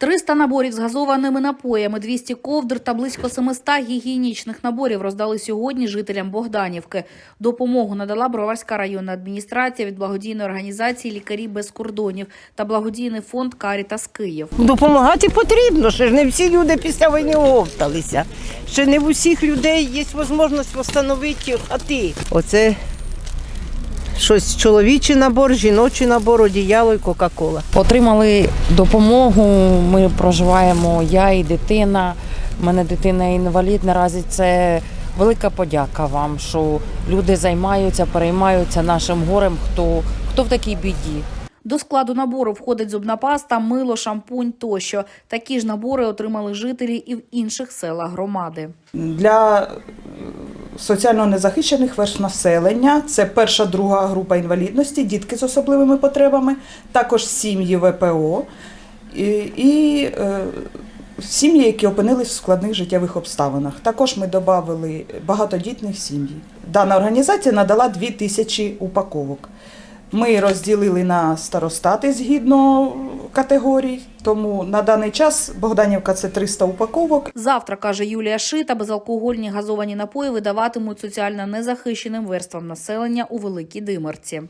300 наборів з газованими напоями, 200 ковдр та близько 700 гігієнічних наборів роздали сьогодні жителям Богданівки. Допомогу надала Броварська районна адміністрація від благодійної організації Лікарі без кордонів та благодійний фонд Карітас Київ. Допомагати потрібно, ще ж не всі люди після війни оговталися. Ще не в усіх людей є можливість встановити хати. Оце щось чоловічий набор, жіночий набор, одіяло і Кока-Кола. Отримали допомогу. Ми проживаємо, я і дитина. У мене дитина інвалід. Наразі це велика подяка вам, що люди займаються, переймаються нашим горем, хто, хто в такій біді. До складу набору входить зубна паста, мило, шампунь тощо. Такі ж набори отримали жителі і в інших селах громади. Для соціально незахищених верств населення це перша, друга група інвалідності, дітки з особливими потребами, також сім'ї ВПО і, і е, сім'ї, які опинились в складних життєвих обставинах. Також ми додали багатодітних сім'ї. Дана організація надала 2 тисячі упаковок. Ми розділили на старостати згідно категорій, тому на даний час Богданівка це 300 упаковок. Завтра, каже Юлія Шита, безалкогольні газовані напої видаватимуть соціально незахищеним верствам населення у Великій Димерці.